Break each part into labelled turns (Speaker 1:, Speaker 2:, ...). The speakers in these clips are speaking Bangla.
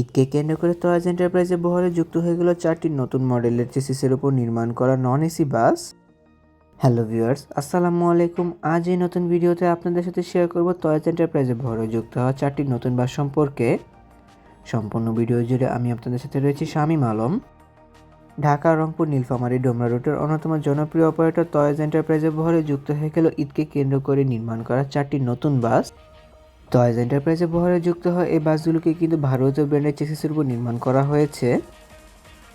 Speaker 1: ঈদকে কেন্দ্র করে তরাজ এন্টারপ্রাইজে বহরে যুক্ত হয়ে গেল চারটি নতুন মডেলের চেসিসের উপর নির্মাণ করা non AC bus. Hello viewers, আসসালামু আলাইকুম। আজ এই নতুন ভিডিওতে আপনাদের সাথে শেয়ার করব তরাজ এন্টারপ্রাইজে বহরে যুক্ত হওয়া চারটি নতুন বাস সম্পর্কে। সম্পূর্ণ ভিডিও জুড়ে আমি আপনাদের সাথে রয়েছি শামীম আলম। ঢাকা, রংপুর, নীলফামারী, ডোমরা রুটের অন্যতম জনপ্রিয় অপারেটর তয়েজ এন্টারপ্রাইজের বহরে যুক্ত হয়ে গেল ঈদকে কেন্দ্র করে নির্মাণ করা চারটি নতুন বাস। টয়েজ এন্টারপ্রাইজে বহরে যুক্ত হয় এই বাসগুলোকে কিন্তু ভারতীয় ব্র্যান্ডের চেসিসের উপর নির্মাণ করা হয়েছে।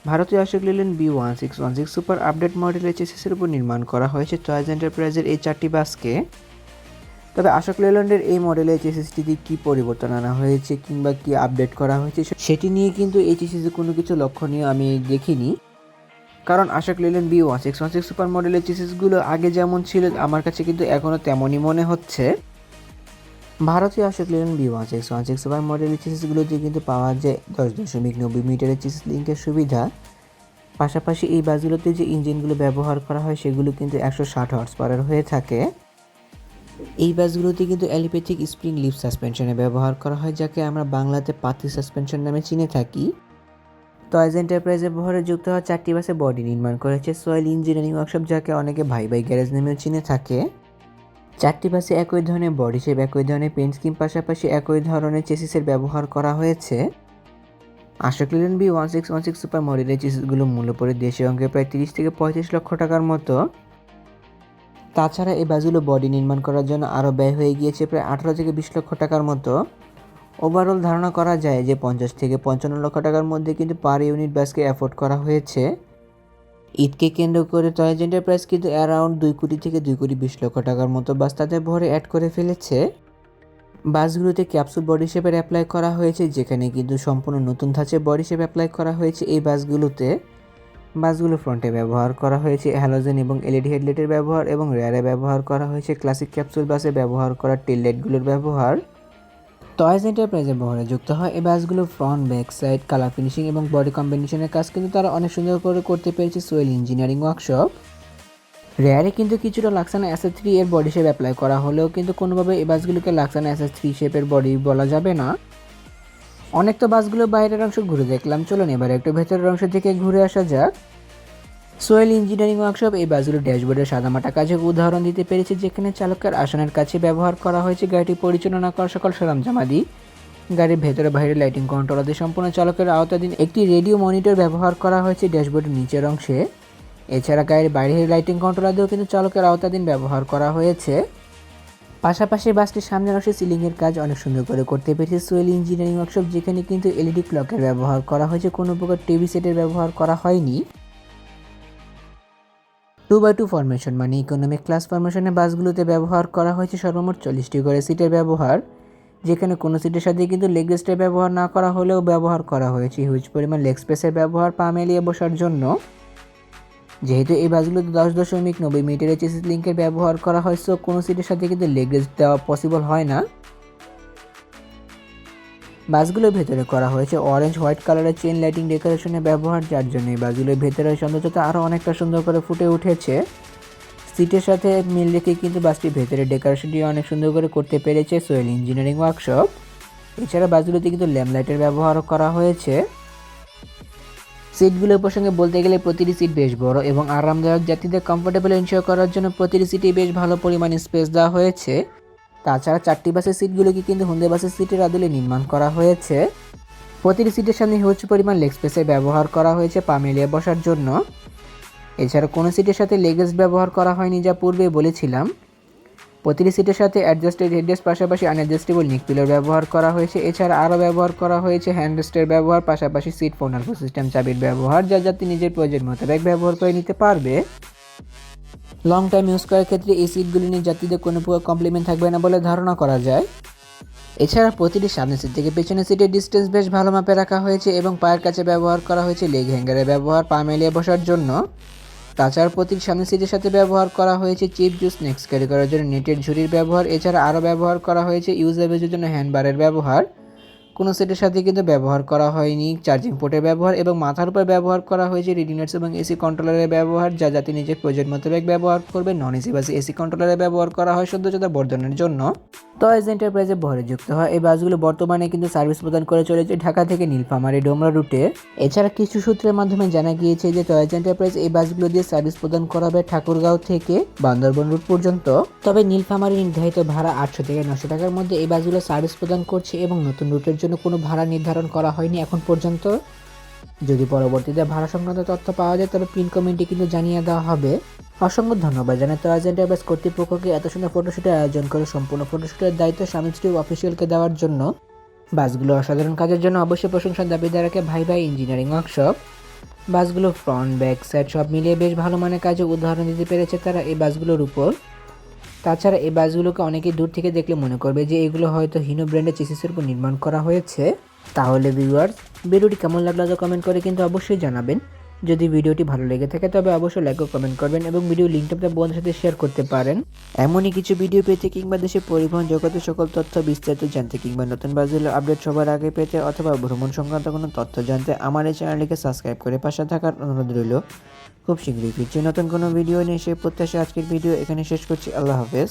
Speaker 1: ভারতীয় Ashok Leyland B one six one six super update মডেলের চেসিসের উপর নির্মাণ করা হয়েছে টয়েজ এন্টারপ্রাইজের এই চারটি বাসকে। তবে অশোক লেল্যান্ডের এই মডেলের চেসিসটিতে কী পরিবর্তন আনা হয়েছে কিংবা কী আপডেট করা হয়েছে সেটি নিয়ে কিন্তু এই চেসিসে কোনো কিছু লক্ষণীয় আমি দেখিনি। কারণ Ashok Leyland B one six one six super মডেলের চেসিসগুলো আগে যেমন ছিল, আমার কাছে কিন্তু এখনও তেমনই মনে হচ্ছে। ভারতীয় Ashok Leyland B one six one six super মডেলের চেসিসগুলোতে কিন্তু পাওয়া যায় দশ দশমিক নব্বই মিটারের চেসিস লিঙ্কের সুবিধা। পাশাপাশি এই বাসগুলোতে যে ইঞ্জিনগুলো ব্যবহার করা হয়, সেগুলো কিন্তু একশো ষাট হর্স পাওয়ারের হয়ে থাকে। এই বাসগুলোতে কিন্তু অ্যালিপ্যাথিক স্প্রিং লিপ সাসপেনশনে ব্যবহার করা হয়, যাকে আমরা বাংলাতে পাতি সাসপেনশন নামে চিনে থাকি। টয়েজ এন্টারপ্রাইজের বহরে যুক্ত হওয়া চারটি বাসে বডি নির্মাণ করেছে সয়েল ইঞ্জিনিয়ারিং ওয়ার্কশপ যাকে অনেকে ভাই ভাই গ্যারেজ নামেও চিনে থাকে। চারটি বাসে একই ধরনের বডি শেপ একই ধরনের পেন্ট স্কিম পাশাপাশি একই ধরনের চেসিসের ব্যবহার করা হয়েছে। Ashok Leyland B one six one six super মডেলের চেসিসগুলো মূল্য পড়ে দেশীয় অঙ্কে প্রায় তিরিশ থেকে পঁয়ত্রিশ লক্ষ টাকার মতো। তাছাড়া এই বাসগুলো বডি নির্মাণ করার জন্য আরও ব্যয় হয়ে গিয়েছে প্রায় আঠারো থেকে বিশ লক্ষ টাকার মতো। ওভারঅল ধারণা করা যায় যে পঞ্চাশ থেকে পঞ্চান্ন লক্ষ টাকার মধ্যে কিন্তু পার ইউনিট বাসকে অ্যাফোর্ড করা হয়েছে। ঈদকে কেন্দ্র করে টয়েজ এন্টারপ্রাইজ কিন্তু অ্যারাউন্ড দুই কোটি থেকে দুই কোটি বিশ লক্ষ টাকার মতো বাস তাদের ভরে অ্যাড করে ফেলেছে। বাসগুলোতে ক্যাপসুল বডি শেপের অ্যাপ্লাই করা হয়েছে, যেখানে কিন্তু সম্পূর্ণ নতুন ধাঁচে বডি শেপ অ্যাপ্লাই করা হয়েছে এই বাসগুলোতে। বাসগুলো ফ্রন্টে ব্যবহার করা হয়েছে, হ্যালোজেন এবং এলইডি হেডলাইটের ব্যবহার এবং রেয়ারে ব্যবহার করা হয়েছে, ক্লাসিক ক্যাপসুল বাসে ব্যবহার করা টেল লাইটগুলোর ব্যবহার। টয়েজ এন্টারপ্রাইজের বহরে যুক্ত হয়। এই বাসগুলো front, back side, colour finishing এবং বডি কম্বিনেশনের কাজ কিন্তু তারা অনেক সুন্দর করে করতে পেরেছে সোয়েল ইঞ্জিনিয়ারিং ওয়ার্কশপ। রেয়ারে কিন্তু কিছুটা লাক্সানা অ্যাসেস থ্রি এর বডি শেপ অ্যাপ্লাই করা হলেও কিন্তু কোনোভাবে এই বাসগুলোকে লাক্সানা অ্যাসেস থ্রি শেপের বডি বলা যাবে না। অনেক তো বাসগুলো বাইরের অংশ ঘুরে দেখলাম। চলুন এবার একটু ভেতরের অংশ থেকে ঘুরে আসা যাক। সোয়েল ইঞ্জিনিয়ারিং ওয়ার্কশপ এই বাসগুলো ড্যাশবোর্ডের সাদামাটা কাজে উদাহরণ দিতে পেরেছে, যেখানে চালকের আসনের কাছে ব্যবহার করা হয়েছে গাড়িটি পরিচালনা করা সকল সরঞ্জামাদি গাড়ির ভেতরে বাইরে লাইটিং কন্ট্রোল আদি সম্পূর্ণ চালকের আওতাধীন একটি রেডিও মনিটর ব্যবহার করা হয়েছে ড্যাশবোর্ডের নিচের অংশে। এছাড়া গাড়ির বাইরের লাইটিং কন্ট্রোল আদিও কিন্তু চালকের আওতাধীন ব্যবহার করা হয়েছে। পাশাপাশি বাসটির সামনের অংশে সিলিংয়ের কাজ অনেক সুন্দর করে করতে পেরেছে সোয়েল ইঞ্জিনিয়ারিং ওয়ার্কশপ, যেখানে কিন্তু এলইডি ক্লকের ব্যবহার করা হয়েছে। কোনো প্রকার টিভি সেটের ব্যবহার করা হয়নি। টু বাই টু ফরমেশন মানে ইকোনমিক ক্লাস ফরমেশনে বাসগুলোতে ব্যবহার করা হয়েছে সর্বমোট চল্লিশটি করে সিটের ব্যবহার, যেখানে কোনো সিটের সাথে কিন্তু লেগ রেস্টের ব্যবহার না করা হলেও ব্যবহার করা হয়েছে। হিউজ পরিমাণ লেগ স্পেসের ব্যবহার পা মেলিয়ে বসার জন্য। যেহেতু এই বাসগুলোতে দশ দশমিক নব্বই মিটারের চেসিস লিঙ্কের ব্যবহার করা হয় সো কোনো সিটের সাথে কিন্তু লেগ রেস্ট দেওয়া পসিবল হয় না। বাসগুলোর ভেতরে করা হয়েছে অরেঞ্জ হোয়াইট কালারের চেন লাইটিং ডেকোরেশনের ব্যবহার, যার জন্য এই বাসগুলোর ভেতরের সৌন্দর্যতা আরও অনেকটা সুন্দর করে ফুটে উঠেছে। সিটের সাথে মিল রেখে কিন্তু বাসটির ভেতরে ডেকোরেশনটি অনেক সুন্দর করে করতে পেরেছে সোয়েল ইঞ্জিনিয়ারিং ওয়ার্কশপ এছাড়া বাসগুলোতে কিন্তু ল্যাম্প লাইটের ব্যবহারও করা হয়েছে। সিটগুলোর প্রসঙ্গে বলতে গেলে প্রতিটি সিট বেশ বড় এবং আরামদায়ক। যাত্রীদের কমফোর্টেবল এনশিওর করার জন্য প্রতিটি সিটে বেশ ভালো পরিমাণে স্পেস দেওয়া হয়েছে। তাছাড়া চারটি বাসের সিটগুলোকে কিন্তু হুন্দে বাসের সিটের আদলে নির্মাণ করা হয়েছে। প্রতিটি সিটের সামনে হিউজ পরিমাণ লেগ স্পেসের ব্যবহার করা হয়েছে পা মিলিয়ে বসার জন্য। এছাড়া কোনো সিটের সাথে লেগেস ব্যবহার করা হয়নি যা পূর্বে বলেছিলাম। প্রতিটি সিটের সাথে অ্যাডজাস্টেড হেডরেস্ট পাশাপাশি আনঅ্যাডজাস্টেবল নিক পিলার ব্যবহার করা হয়েছে। এছাড়া আরও ব্যবহার করা হয়েছে হ্যান্ডরেস্টের ব্যবহার, পাশাপাশি সিট ফোনাল সিস্টেম চাবির ব্যবহার, যা যাত্রী নিজের প্রয়োজন মোতাবেক ব্যবহার করে নিতে পারবে। লং টাইম ইউজ করার ক্ষেত্রে এই সিটগুলি নিয়ে যাত্রীদের কোনো প্রকার কমপ্লিমেন্ট থাকবে না বলে ধারণা করা যায়। এছাড়া প্রতিটি সামনের সিট থেকে পেছনের সিটের ডিস্টেন্স বেশ ভালো মাপে রাখা হয়েছে এবং পায়ের কাছে ব্যবহার করা হয়েছে লেগ হ্যাঙ্গারের ব্যবহার পা মেলিয়ে বসার জন্য। তাছাড়া প্রতিটি সামনের সিটের সাথে ব্যবহার করা হয়েছে চিপ জুস স্ন্যাক্স ক্যারি করার জন্য নেটের ঝুড়ির ব্যবহার। এছাড়া আরও ব্যবহার করা হয়েছে ইউজার বেজের জন্য হ্যান্ডবারের ব্যবহার। কোনো সেটের সাথে কিন্তু ব্যবহার করা হয়নি। চার্জিং পোর্টের ব্যবহার এবং মাথার উপর ব্যবহার করা হয়েছে রিডিনার্স এবং এসি কন্ট্রোলারের ব্যবহার, যা যাতে নিজের প্রয়োজন মোতাবেক ব্যবহার করবে। নন এসি বাসে এসি কন্ট্রোলারের ব্যবহার করা হয় সদ্যজাত বর্ধনের জন্য। টয়েজ এন্টারপ্রাইজে ভরে যুক্ত হয়। এই বাসগুলো বর্তমানে কিন্তু সার্ভিস প্রদান করে চলেছে ঢাকা থেকে নীলফামারী ডোমরা রুটে। এছাড়া কিছু সূত্রের মাধ্যমে জানা গিয়েছে যে টয়েজ এন্টারপ্রাইজ এই বাসগুলো দিয়ে সার্ভিস প্রদান করা হবে ঠাকুরগাঁও থেকে বান্দরবন রুট পর্যন্ত। তবে নীলফামারী নির্ধারিত ভাড়া আটশো থেকে নশো টাকার মধ্যে এই বাসগুলো সার্ভিস প্রদান করছে এবং নতুন রুটের জন্য কোনো ভাড়া নির্ধারণ করা হয়নি এখন পর্যন্ত। যদি পরবর্তীতে ভাড়া সংক্রান্ত তথ্য পাওয়া যায়, তবে পিন কমেন্টে কিন্তু জানিয়ে দেওয়া হবে। অসংখ্য ধন্যবাদ জানাই টয়েজ এন্টারপ্রাইজ কর্তৃপক্ষকে এত সুন্দর ফটোশুটের আয়োজন করে, সম্পূর্ণ ফটোশুটের দায়িত্ব স্বামী স্ত্রী অফিসিয়ালকে দেওয়ার জন্য। বাসগুলো অসাধারণ কাজের জন্য অবশ্যই প্রশংসার দাবিদার রাখে ভাই ভাই ইঞ্জিনিয়ারিং ওয়ার্কশপ বাসগুলো ফ্রন্ট ব্যাক সাইড সব মিলিয়ে বেশ ভালো মানের কাজে উদাহরণ দিতে পেরেছে তারা এই বাসগুলোর উপর। তাছাড়া এই বাসগুলোকে অনেকেই দূর থেকে দেখলে মনে করবে যে এগুলো হয়তো হিনো ব্র্যান্ডের চেসিসের উপর নির্মাণ করা হয়েছে। তাহলে ভিউয়ার্স ভিডিওটি কেমন লাগল তো কমেন্ট করে কিন্তু অবশ্যই জানাবেন। যদি ভিডিওটি ভালো লেগে থাকে তবে অবশ্যই লাইক ও কমেন্ট করবেন এবং ভিডিও লিঙ্কটা আপনার বন্ধুদের সাথে শেয়ার করতে পারেন। এমনই কিছু ভিডিও পেতে কিংবা দেশের পরিবহন জগতের সকল তথ্য বিস্তারিত জানতে কিংবা নতুন বাসগুলো আপডেট সবার আগে পেতে অথবা ভ্রমণ সংক্রান্ত কোনো তথ্য জানতে আমার এই চ্যানেলটিকে সাবস্ক্রাইব করে পাশে থাকার অনুরোধ রইল। খুব শীঘ্রই ফিরছি নতুন কোনো ভিডিও নিয়ে, সেই প্রত্যাশা আজকের ভিডিও এখানে শেষ করছি। আল্লাহ হাফেজ।